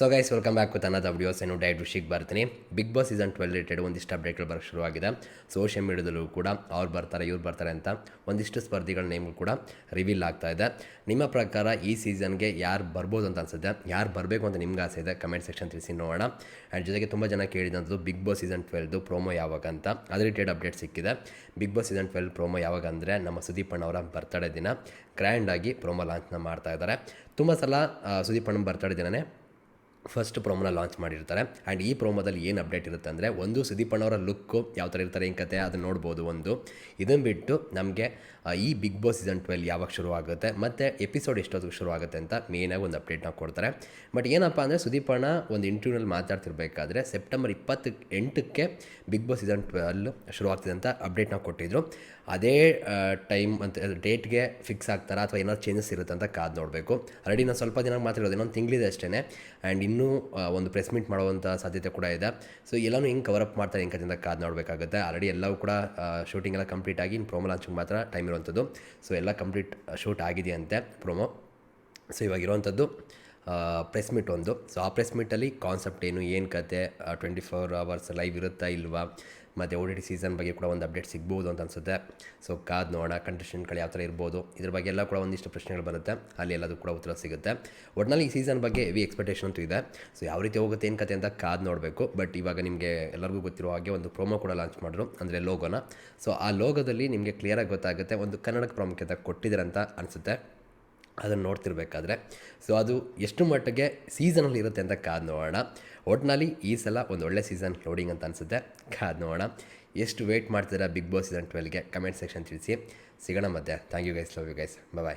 So guys welcome back ಅನ್ನದ videos ಏನು ಡೈಟ್ ಋಷಿಗೆ ಬರ್ತೀನಿ. Bigg Boss season twelve related ಒಂದಿಷ್ಟು ಅಪ್ಡೇಟ್ಗಳು ಬರೋಕ್ಕೆ ಶುರುವಾಗಿದೆ. ಸೋಷಿಯಲ್ ಮೀಡಿಯಾದಲ್ಲೂ ಕೂಡ ಅವ್ರು ಬರ್ತಾರೆ, ಇವ್ರು ಬರ್ತಾರೆ ಅಂತ ಒಂದಿಷ್ಟು ಸ್ಪರ್ಧಿಗಳ ನೇಮ್ ಕೂಡ ರಿವೀಲ್ ಆಗ್ತಾ ಇದೆ. ನಿಮ್ಮ ಪ್ರಕಾರ ಈ ಸೀಸನ್ಗೆ ಯಾರು ಬರ್ಬೋದು ಅಂತ ಅನ್ಸುತ್ತೆ? ಯಾರು ಬರಬೇಕು ಅಂತ ನಿಮ್ಗೆ ಆಸೆ ಇದೆ? ಕಮೆಂಟ್ ಸೆಕ್ಷನ್ ತಿಳಿಸಿ ನೋಡೋಣ. ಆ್ಯಂಡ್ ಜೊತೆಗೆ ತುಂಬ ಜನ ಕೇಳಿದಂಥದ್ದು ಬಿಗ್ ಬಾಸ್ ಸೀಸನ್ ಟ್ವೆಲ್ದು ಪ್ರೋಮೋ ಯಾವಾಗ ಅಂತ. ಅದ್ರ ರಿಲೇಟೆಡ್ ಅಪ್ಡೇಟ್ ಸಿಕ್ಕಿದೆ. Bigg Boss season twelve promo ಯಾವಾಗ ಅಂದರೆ ನಮ್ಮ ಸುದೀಪ್ ಅಣ್ಣ ಅವರ ಬರ್ತಡೇ ದಿನ. ಗ್ರ್ಯಾಂಡಾಗಿ ಪ್ರೋಮೋ ಲಾಂಚ್ನ ಮಾಡ್ತಾ ಇದ್ದಾರೆ. ತುಂಬ ಸಲ ಸುದೀಪ್ ಅಣ್ಣ ಬರ್ತಡೇ ದಿನನೇ ಫಸ್ಟ್ ಪ್ರೋಮೋನ ಲಾಂಚ್ ಮಾಡಿರ್ತಾರೆ. ಆ್ಯಂಡ್ ಈ ಪ್ರೋಮೋದಲ್ಲಿ ಏನು ಅಪ್ಡೇಟ್ ಇರುತ್ತೆ ಅಂದರೆ, ಒಂದು ಸುದೀಪ್ ಅಣ್ಣವರ ಲುಕ್ಕು ಯಾವ ಥರ ಇರ್ತಾರೆ ಏನು ಕತೆ ಅದನ್ನು ನೋಡ್ಬೋದು ಒಂದು. ಇದನ್ನು ಬಿಟ್ಟು ನಮಗೆ ಈ ಬಿಗ್ ಬಾಸ್ ಸೀಸನ್ ಟ್ವೆಲ್ ಯಾವಾಗ ಶುರು ಆಗುತ್ತೆ, ಮತ್ತು ಎಪಿಸೋಡ್ ಎಷ್ಟೊತ್ತಿಗೆ ಶುರು ಆಗುತ್ತೆ ಅಂತ ಮೇನಾಗಿ ಒಂದು ಅಪ್ಡೇಟ್ನ ಕೊಡ್ತಾರೆ. ಬಟ್ ಏನಪ್ಪ ಅಂದರೆ, ಸುದೀಪ್ ಅಣ್ಣ ಒಂದು ಇಂಟರ್ವ್ಯೂನಲ್ಲಿ ಮಾತಾಡ್ತಿರ್ಬೇಕಾದ್ರೆ ಸೆಪ್ಟೆಂಬರ್ ಇಪ್ಪತ್ತ ಎಂಟಕ್ಕೆ ಬಿಗ್ ಬಾಸ್ ಸೀಸನ್ ಟ್ವೆಲ್ ಶುರು ಆಗ್ತಿದೆ ಅಂತ ಅಪ್ಡೇಟ್ನ ಕೊಟ್ಟಿದ್ರು. ಅದೇ ಟೈಮ್ ಅಂತ ಡೇಟ್ಗೆ ಫಿಕ್ಸ್ ಆಗ್ತಾರಾ ಅಥವಾ ಏನಾದ್ರು ಚೇಂಜಸ್ ಇರುತ್ತೆ ಅಂತ ಕಾದು ನೋಡಬೇಕು. ಆಲ್ರೆಡಿ ನಾನು ಸ್ವಲ್ಪ ದಿನ ಮಾತಾಡೋದು ಇನ್ನೊಂದು ತಿಂಗಳಿದೆ ಅಷ್ಟೇ ಆ್ಯಂಡ್ ಇನ್ನೂ ಒಂದು ಪ್ರೆಸ್ ಮೀಟ್ ಮಾಡುವಂಥ ಸಾಧ್ಯತೆ ಕೂಡ ಇದೆ. ಸೊ ಎಲ್ಲನೂ ಹೆಂಗೆ ಕವರ್ ಅಪ್ ಮಾಡ್ತಾರೆ ಹೆಂಗೆ ಅಂತ ಕಾದು ನೋಡಬೇಕಾಗುತ್ತೆ. ಆಲ್ರೆಡಿ ಎಲ್ಲವೂ ಕೂಡ ಶೂಟಿಂಗ್ ಎಲ್ಲ ಕಂಪ್ಲೀಟ್ ಆಗಿ ಇನ್ನು ಪ್ರೋಮೋ ಲಾಂಚಿಂಗ್ ಮಾತ್ರ ಟೈಮ್ ಇರುವಂಥದ್ದು. ಸೊ ಎಲ್ಲ ಕಂಪ್ಲೀಟ್ ಶೂಟ್ ಆಗಿದೆಯಂತೆ ಪ್ರೋಮೋ ಸೊ ಇವಾಗ ಇರುವಂಥದ್ದು ಪ್ರೆಸ್ ಮೀಟ್ ಒಂದು. ಸೊ ಆ ಪ್ರೆಸ್ ಮೀಟಲ್ಲಿ ಕಾನ್ಸೆಪ್ಟ್ ಏನು ಏನು ಕತೆ ಟ್ವೆಂಟಿ ಫೋರ್ ಅವರ್ಸ್ ಲೈವ್ ಇರುತ್ತಾ ಇಲ್ವಾ? ಮತ್ತು ಓ ಡಿ ಸೀಸನ್ ಬಗ್ಗೆ ಕೂಡ ಒಂದು ಅಪ್ಡೇಟ್ ಸಿಗ್ಬೋದು ಅಂತ ಅನ್ಸುತ್ತೆ. ಸೊ ಕಾದ್ ನೋಡೋಣ ಕಂಟೆಸ್ಟೆಂಟ್ಗಳು ಯಾವ ಥರ ಇರ್ಬೋದು? ಇದ್ರ ಬಗ್ಗೆ ಎಲ್ಲ ಕೂಡ ಒಂದಿಷ್ಟು ಪ್ರಶ್ನೆಗಳು ಬರುತ್ತೆ. ಅಲ್ಲಿ ಎಲ್ಲದೂ ಕೂಡ ಉತ್ತರ ಸಿಗುತ್ತೆ. ಒಟ್ನಲ್ಲಿ ಈ ಸೀಸನ್ ಬಗ್ಗೆ ಹೆವಿ ಎಕ್ಸ್ಪೆಕ್ಟೇಷನ್ ಅಂತೂ ಇದೆ. ಸೊ ಯಾವ ರೀತಿ ಹೋಗುತ್ತೆ, ಏನು ಕತೆ ಅಂತ ಕಾದ್ ನೋಡಬೇಕು. ಬಟ್ ಇವಾಗ ನಿಮಗೆ ಎಲ್ಲರಿಗೂ ಗೊತ್ತಿರೋ ಹಾಗೆ ಒಂದು ಪ್ರೋಮೋ ಕೂಡ ಲಾಂಚ್ ಮಾಡಿದ್ರು. ಅಂದರೆ ಲೋಗೋನ. ಸೊ ಆ ಲೋಗೋದಲ್ಲಿ ನಿಮಗೆ ಕ್ಲಿಯರಾಗಿ ಗೊತ್ತಾಗುತ್ತೆ. ಒಂದು ಕನ್ನಡಕ್ಕೆ ಪ್ರಾಮುಖ್ಯತೆ ಕೊಟ್ಟಿದ್ದಾರೆ ಅಂತ ಅನಿಸುತ್ತೆ. ಅದನ್ನು ನೋಡ್ತಿರ್ಬೇಕಾದ್ರೆ. ಸೊ ಅದು ಎಷ್ಟು ಮಟ್ಟಿಗೆ ಸೀಸನಲ್ಲಿ ಇರುತ್ತೆ ಅಂತ ಕಾದು ನೋಡೋಣ. ಒಟ್ನಲ್ಲಿ ಈ ಸಲ ಒಂದು ಒಳ್ಳೆ ಸೀಸನ್ ಲೋಡಿಂಗ್ ಅಂತ ಅನಿಸುತ್ತೆ. ಕಾದು ನೋಡೋಣ. ಎಷ್ಟು ವೆಯ್ಟ್ ಮಾಡ್ತೀರಾ ಬಿಗ್ ಬಾಸ್ ಸೀಸನ್ ಟ್ವೆಲ್ಗೆ ಕಮೆಂಟ್ ಸೆಕ್ಷನ್ ತಿಳಿಸಿ. ಸಿಗೋಣ ಮತ್ತೆ. Thank you guys love you guys bye